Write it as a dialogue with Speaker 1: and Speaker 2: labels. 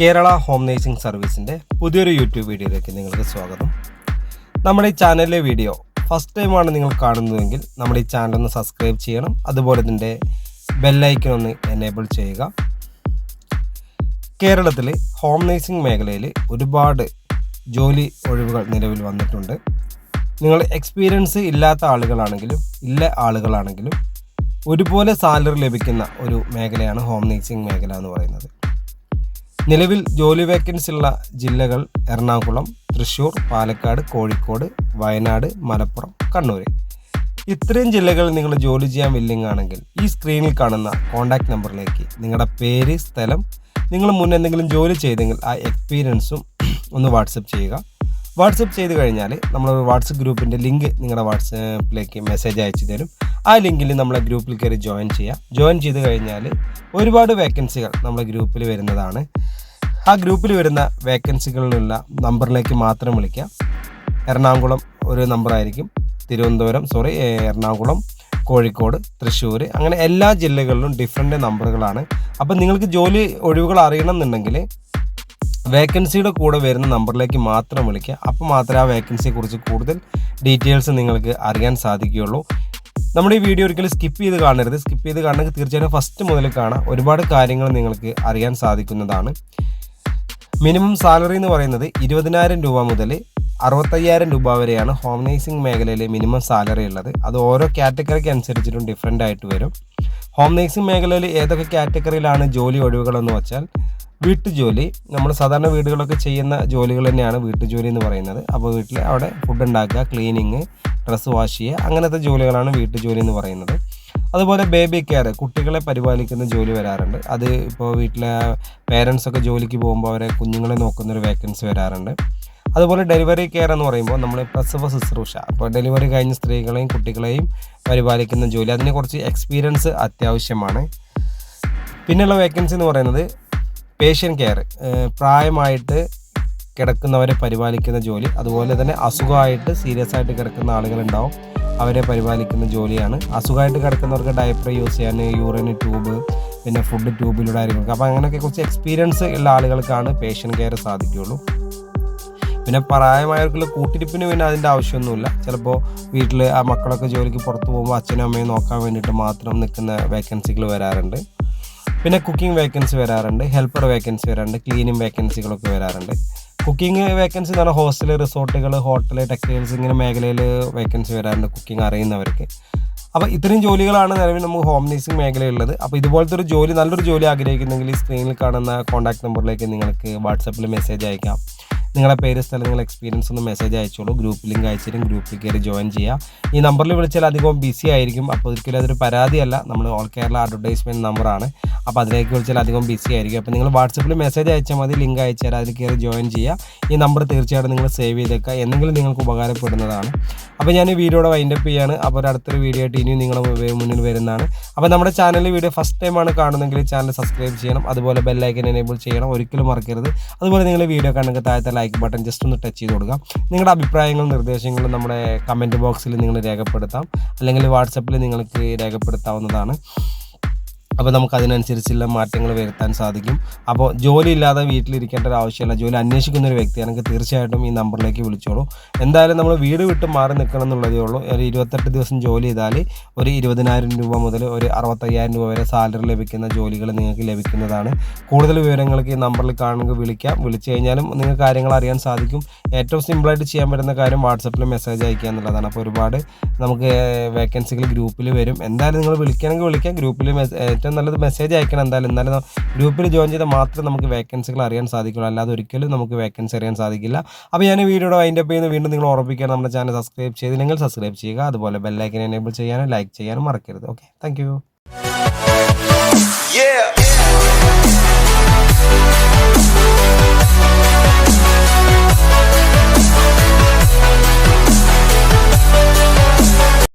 Speaker 1: Kerala home nursing സർവീസിന്റെ പുതിയൊരു YouTube വീഡിയോയിലേക്ക് നിങ്ങൾക്ക് സ്വാഗതം. നമ്മുടെ ഈ ചാനലിലെ വീഡിയോ ഫസ്റ്റ് ടൈമാണ് നിങ്ങൾ കാണുന്നതെങ്കിൽ നമ്മുടെ ഈ ചാനൽ ഒന്ന് സബ്സ്ക്രൈബ് ചെയ്യണം. അതുപോലെ ഇതിന്റെ ബെല്ലൈക്കൺ ഒന്ന് എനേബിൾ ചെയ്യുക. കേരളത്തിൽ ഹോം നേഴ്സിംഗ് മേഖലയിൽ ഒരുപാട് ജോലി ഒഴിവുകൾ നിലവിൽ വന്നിട്ടുണ്ട്. നിങ്ങൾ എക്സ്പീരിയൻസ് ഇല്ലാത്ത ആളുകളാണെങ്കിലും ഇല്ല ആളുകളാണെങ്കിലും ഒരുപോലെ സാലറി ലഭിക്കുന്ന ഒരു മേഖലയാണ് ഹോം നേഴ്സിംഗ് മേഖല എന്ന് പറയുന്നത്. നിലവിൽ ജോലി വേക്കൻസി ഉള്ള ജില്ലകൾ എറണാകുളം തൃശൂർ പാലക്കാട് കോഴിക്കോട് വയനാട് മലപ്പുറം കണ്ണൂർ ഇത്രയും ജില്ലകളിൽ നിങ്ങൾ ജോലി ചെയ്യാൻ വില്ലിംഗ് ആണെങ്കിൽ ഈ സ്ക്രീനിൽ കാണുന്ന കോൺടാക്ട് നമ്പറിലേക്ക് നിങ്ങളുടെ പേര് സ്ഥലം നിങ്ങൾ മുൻ എന്തെങ്കിലും ജോലി ചെയ്തെങ്കിൽ ആ എക്സ്പീരിയൻസും ഒന്ന് വാട്സപ്പ് ചെയ്യുക. വാട്സപ്പ് ചെയ്ത് കഴിഞ്ഞാൽ നമ്മൾ വാട്സപ്പ് ഗ്രൂപ്പിന്റെ ലിങ്ക് നിങ്ങളുടെ വാട്സപ്പിലേക്ക് മെസ്സേജ് അയച്ചു തരും. ആ ലിങ്കിൽ നമ്മളെ ഗ്രൂപ്പിൽ കയറി ജോയിൻ ചെയ്യാം. ജോയിൻ ചെയ്ത് കഴിഞ്ഞാൽ ഒരുപാട് വേക്കൻസികൾ നമ്മളെ ഗ്രൂപ്പിൽ വരുന്നതാണ്. ആ ഗ്രൂപ്പിൽ വരുന്ന വേക്കൻസികളിലുള്ള നമ്പറിലേക്ക് മാത്രം വിളിക്കാം. എറണാകുളം ഒരു നമ്പറായിരിക്കും. തിരുവനന്തപുരം സോറി എറണാകുളം കോഴിക്കോട് തൃശ്ശൂർ അങ്ങനെ എല്ലാ ജില്ലകളിലും ഡിഫറെന്റ് നമ്പറുകളാണ്. അപ്പം നിങ്ങൾക്ക് ജോലി ഒഴിവുകൾ അറിയണം എന്നുണ്ടെങ്കിൽ വേക്കൻസിയുടെ കൂടെ വരുന്ന നമ്പറിലേക്ക് മാത്രം വിളിക്കുക. അപ്പോൾ മാത്രമേ ആ വേക്കൻസിയെക്കുറിച്ച് കൂടുതൽ ഡീറ്റെയിൽസ് നിങ്ങൾക്ക് അറിയാൻ സാധിക്കുകയുള്ളൂ. നമ്മുടെ ഈ വീഡിയോ ഒരിക്കലും സ്കിപ്പ് ചെയ്ത് കാണരുത്. സ്കിപ്പ് ചെയ്ത് കാണണമെങ്കിൽ തീർച്ചയായിട്ടും ഫസ്റ്റ് മുതൽ കാണാം ഒരുപാട് കാര്യങ്ങൾ നിങ്ങൾക്ക് അറിയാൻ സാധിക്കുന്നതാണ്. മിനിമം സാലറി എന്ന് പറയുന്നത് ഇരുപതിനായിരം രൂപ മുതൽ അറുപത്തയ്യായിരം രൂപ വരെയാണ് ഹോം നേഴ്സിംഗ് മേഖലയിലെ മിനിമം സാലറി ഉള്ളത്. അത് ഓരോ കാറ്റഗറിക്ക് അനുസരിച്ചിട്ടും ഡിഫറെന്റ് ആയിട്ട് വരും. ഹോം നേഴ്സിംഗ് മേഖലയിൽ ഏതൊക്കെ കാറ്റഗറിയിലാണ് ജോലി ഒഴിവുകളെന്ന് വെച്ചാൽ വീട്ടുജോലി നമ്മൾ സാധാരണ വീടുകളൊക്കെ ചെയ്യുന്ന ജോലികൾ തന്നെയാണ് വീട്ടുജോലി എന്ന് പറയുന്നത്. അപ്പോൾ വീട്ടിൽ അവിടെ ഫുഡ് ഉണ്ടാക്കുക ക്ലീനിങ് ഡ്രസ്സ് വാഷ് ചെയ്യുക അങ്ങനത്തെ ജോലികളാണ് വീട്ടുജോലി എന്ന് പറയുന്നത്. അതുപോലെ ബേബി കെയർ കുട്ടികളെ പരിപാലിക്കുന്ന ജോലി വരാറുണ്ട്. അത് ഇപ്പോൾ വീട്ടിലെ പേരൻസ് ഒക്കെ ജോലിക്ക് പോകുമ്പോൾ അവരെ കുഞ്ഞുങ്ങളെ നോക്കുന്നൊരു വേക്കൻസി വരാറുണ്ട്. അതുപോലെ ഡെലിവറി കെയർ എന്ന് പറയുമ്പോൾ നമ്മൾ പ്രസവ ശുശ്രൂഷ അപ്പോൾ ഡെലിവറി കഴിഞ്ഞ സ്ത്രീകളെയും കുട്ടികളെയും പരിപാലിക്കുന്ന ജോലി. അതിനെ കുറച്ച് എക്സ്പീരിയൻസ് അത്യാവശ്യമാണ്. പിന്നെയുള്ള വേക്കൻസി എന്ന് പറയുന്നത് പേഷ്യൻ കെയർ പ്രായമായിട്ട് കിടക്കുന്നവരെ പരിപാലിക്കുന്ന ജോലി. അതുപോലെ തന്നെ അസുഖമായിട്ട് സീരിയസ് ആയിട്ട് കിടക്കുന്ന ആളുകളുണ്ടാവും. അവരെ പരിപാലിക്കുന്ന ജോലിയാണ്. അസുഖമായിട്ട് കിടക്കുന്നവർക്ക് ഡയപ്പർ യൂസ് ചെയ്യാൻ യൂറിന് ട്യൂബ് പിന്നെ ഫുഡ് ട്യൂബിലൂടെ ആയിരിക്കും. അപ്പോൾ അങ്ങനെയൊക്കെ കുറച്ച് എക്സ്പീരിയൻസ് ഉള്ള ആളുകൾക്കാണ് പേഷ്യന്റ് കെയർ സാധിക്കുകയുള്ളൂ. പിന്നെ പ്രായമായവർക്കുള്ള കൂട്ടിരിപ്പിന് പിന്നെ അതിന്റെ ആവശ്യമൊന്നുമില്ല. ചിലപ്പോൾ വീട്ടിൽ ആ മക്കളൊക്കെ ജോലിക്ക് പുറത്ത് പോകുമ്പോൾ അച്ഛനും അമ്മയും നോക്കാൻ വേണ്ടിയിട്ട് മാത്രം നിൽക്കുന്ന വേക്കൻസികൾ വരാറുണ്ട്. പിന്നെ കുക്കിംഗ് വേക്കൻസി വരാറുണ്ട് ഹെൽപ്പർ വേക്കൻസി വരാറുണ്ട് ക്ലീനിങ് വേക്കൻസികളൊക്കെ വരാറുണ്ട്. കുക്കിംഗ് വേക്കൻസി എന്ന് പറഞ്ഞാൽ ഹോസ്റ്റൽ റിസോർട്ടുകൾ ഹോട്ടൽ ടെക്സ്റ്റൈൽസ് ഇങ്ങനെ മേഖലയിൽ വേക്കൻസി വരാറുണ്ട് കുക്കിംഗ് അറിയുന്നവർക്ക്. അപ്പോൾ ഇത്രയും ജോലികളാണ് നിലവിൽ നമുക്ക് ഹോം നേഴ്സിംഗ് മേഖലയുള്ളത് അപ്പോൾ ഇതുപോലത്തെ ഒരു ജോലി നല്ലൊരു ജോലി ആഗ്രഹിക്കുന്നെങ്കിൽ സ്ക്രീനിൽ കാണുന്ന കോൺടാക്ട് നമ്പറിലേക്ക് നിങ്ങൾക്ക് വാട്സപ്പിൽ മെസ്സേജ് അയക്കാം. നിങ്ങളുടെ പേര് സ്ഥലം സ്ഥലങ്ങൾ എക്സ്പീരിയൻസ് ഒന്ന് മെസ്സേജ് അയച്ചോളൂ. ഗ്രൂപ്പ് ലിങ്ക് അയച്ചിട്ടും ഗ്രൂപ്പിൽ കയറി ജോയിൻ ചെയ്യുക ഈ നമ്പറിൽ വിളിച്ചാൽ അധികവും ബിസി ആയിരിക്കും. അപ്പോൾ ഒരിക്കലും അതൊരു പരാതിയല്ല. നമ്മൾ ഓൾ കേരള അഡ്വർടൈസ്മെന്റ് നമ്പറാണ് അപ്പോൾ അതിലേക്ക് വിളിച്ചാൽ അധികം ബിസി ആയിരിക്കും. അപ്പോൾ നിങ്ങൾ വാട്സപ്പിൽ മെസ്സേജ് അയച്ചാൽ മതി ലിങ്ക് അയച്ചു തരാം അതിൽ കയറി ജോയിൻ ചെയ്യുക ഈ നമ്പർ തീർച്ചയായിട്ടും നിങ്ങൾ സേവ് ചെയ്തേക്കുക. എന്തെങ്കിലും നിങ്ങൾക്ക് ഉപകാരപ്പെടുന്നതാണ്. അപ്പോൾ ഞാൻ ഈ വീഡിയോയുടെ വൈൻഡപ്പ് ചെയ്യാണ്. അപ്പോൾ അടുത്തൊരു വീഡിയോ ആയിട്ട് ഇനിയും നിങ്ങളുടെ മുന്നിൽ വരുന്നതാണ്. അപ്പോൾ നമ്മുടെ ചാനലിൽ വീഡിയോ ഫസ്റ്റ് ടൈമാണ് കാണുന്നതെങ്കിൽ ചാനൽ സബ്സ്ക്രൈബ് ചെയ്യണം. അതുപോലെ ബെല്ലൈക്കൻ എനേബിൾ ചെയ്യണം. ഒരിക്കലും മറക്കരുത്. അതുപോലെ നിങ്ങൾ വീഡിയോ കണ്ടെങ്കിൽ താഴത്തെ ലൈക്ക് ബട്ടൺ ജസ്റ്റ് ഒന്ന് ടച്ച് ചെയ്ത് കൊടുക്കാം. നിങ്ങളുടെ അഭിപ്രായങ്ങളും നിർദ്ദേശങ്ങളും നമ്മുടെ കമന്റ് ബോക്സിൽ നിങ്ങൾ രേഖപ്പെടുത്താം. അല്ലെങ്കിൽ വാട്സപ്പിൽ നിങ്ങൾക്ക് രേഖപ്പെടുത്താവുന്നതാണ്. അപ്പോൾ നമുക്ക് അതിനനുസരിച്ചുള്ള മാറ്റങ്ങൾ വരുത്താൻ സാധിക്കും. അപ്പോൾ ജോലി ഇല്ലാതെ വീട്ടിലിരിക്കേണ്ട ഒരു ആവശ്യമില്ല. ജോലി അന്വേഷിക്കുന്ന ഒരു വ്യക്തിയാണെങ്കിൽ തീർച്ചയായിട്ടും ഈ നമ്പറിലേക്ക് വിളിച്ചോളൂ. എന്തായാലും നമ്മൾ വീട് വിട്ട് മാറി നിൽക്കണം എന്നുള്ളതേ ഉള്ളൂ. ഒരു ഇരുപത്തെട്ട് ദിവസം ജോലി ചെയ്താൽ ഒരു ഇരുപതിനായിരം രൂപ മുതൽ ഒരു അറുപത്തയ്യായിരം രൂപ വരെ സാലറി ലഭിക്കുന്ന ജോലികൾ നിങ്ങൾക്ക് ലഭിക്കുന്നതാണ്. കൂടുതൽ വിവരങ്ങൾക്ക് ഈ നമ്പറിൽ കാണുക വിളിക്കാം. വിളിച്ചു കഴിഞ്ഞാലും നിങ്ങൾക്ക് കാര്യങ്ങൾ അറിയാൻ സാധിക്കും. ഏറ്റവും സിമ്പിളായിട്ട് ചെയ്യാൻ പറ്റുന്ന കാര്യം വാട്സപ്പിൽ മെസ്സേജ് അയക്കുക എന്നുള്ളതാണ്. അപ്പോൾ ഒരുപാട് നമുക്ക് വേക്കൻസികൾ ഗ്രൂപ്പിൽ വരും. എന്തായാലും നിങ്ങൾ വിളിക്കണമെങ്കിൽ വിളിക്കാം. ഗ്രൂപ്പിൽ ഏറ്റവും നല്ലത് മെസ്സേജ് അയക്കണം എന്തായാലും. എന്നാലും ഗ്രൂപ്പിൽ ജോയിൻ ചെയ്താൽ മാത്രമേ നമുക്ക് വേക്കൻസികൾ അറിയാൻ സാധിക്കുള്ളൂ. അല്ലാതെ ഒരിക്കലും നമുക്ക് വേക്കൻസി അറിയാൻ സാധിക്കില്ല. അപ്പോൾ ഞാൻ വീഡിയോയുടെ അതിന്റെ ചെയ്യുന്ന. വീണ്ടും നിങ്ങൾ ഉറപ്പിക്കാൻ നമ്മുടെ ചാനൽ സബ്സ്ക്രൈബ് ചെയ്തില്ലെങ്കിൽ സബ്സ്ക്രൈബ് ചെയ്യുക. അതുപോലെ ബെല്ലൈക്കൻ എനേബിൾ ചെയ്യാനും ലൈക്ക് ചെയ്യാനും മറക്കരുത്. Okay thank